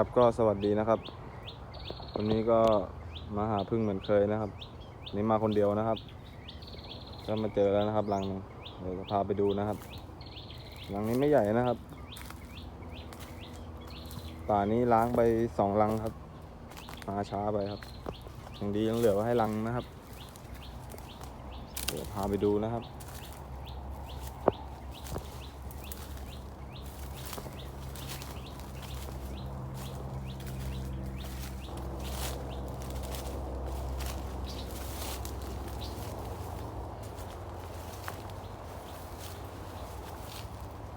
ครับก็สวัสดีนะครับ วันนี้ก็มาหาพึ่งเหมือนเคยนะครับนนี่มาคนเดียวนะครับก็มาเจอแล้วนะครับรังหนึงเดี๋ยวจะพาไปดูนะครับรังนี้ไม่ใหญ่นะครับป่านี้ล้างไปสองรังครับมาช้าไปครับอยังดียังเหลือไว้ให้รังนะครับ เดี๋ยวพาไปดูนะครับ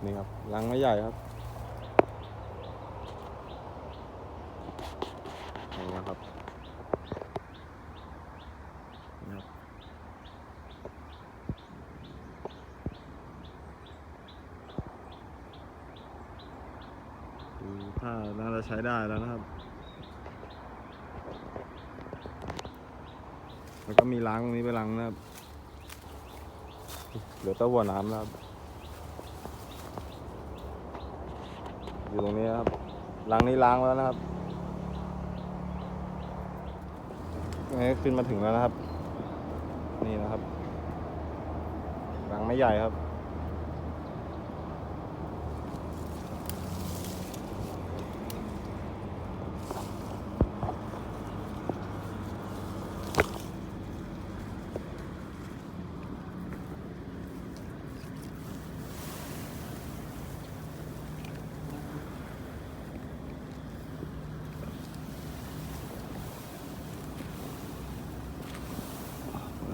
นี่ครับรังไม่ใหญ่ครับนี่นะครับนี่ครับถ้าน่าจะใช้ได้แล้วนะครับ แล้วก็มีล้างตรงนี้ไปล้างนะครับเหลือแต้หัวน้ำแล้วครับ อยู่ตรงนี้ครับล้างนี้ล้างแล้วนะครับนี่ขึ้นมาถึงแล้วนะครับ นี่นะครับลังไม่ใหญ่ครับ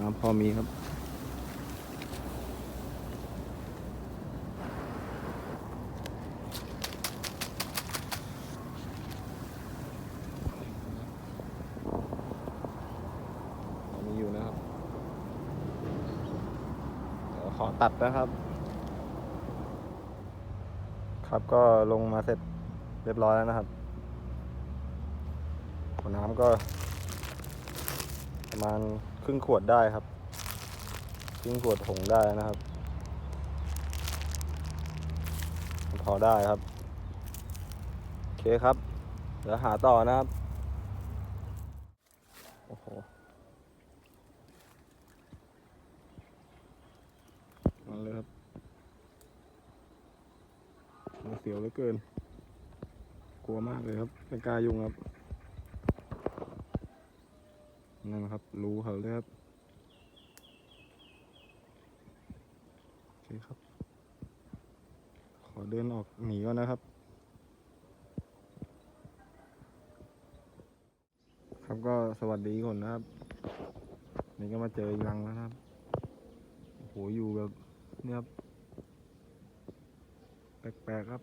น้ำ พอมีครับ พอมีอยู่นะครับ เดี๋ยวขอตัดนะครับ ครับก็ลงมาเสร็จเรียบร้อยแล้วนะครับหัวน้ำก็ประมาณ รึ่งขวดได้ครับ ครึ่งขวดผงได้นะครับ พอได้ครับ โอเคครับ เดี๋ยวหาต่อนะครับ โอ้โหมันเลยครับมันเสียวเหลือเกิน กลัวมากเลยครับไม่กล้ายุ่งครับ นั่นนะครับ รู้เขาเลยครับ โอเคครับ ขอเดินออกหนีก่อนนะครับ ครับก็สวัสดีก่อนนะครับ นี่ก็มาเจออีกรังแล้วครับ โอ้โหอยู่แบบเนี่ยครับ แปลกๆครับ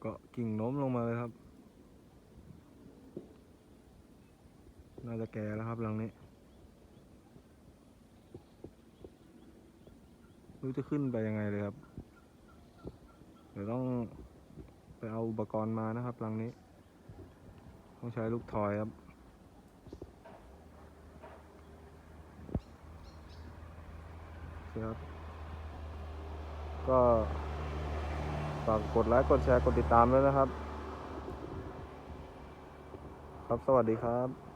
เกาะกิ่งโน้มลงมาเลยครับ น่าจะแก่แล้วครับหลังนี้ไม่รู้จะขึ้นไปยังไงเลยครับ เดี๋ยวต้องไปเอาอุปกรณ์มานะครับหลังนี้ ต้องใช้ลูกทอยครับครับ ก็ ฝากกดไลค์ กดแชร์ กดติดตามด้วยนะครับ ครับ สวัสดีครับ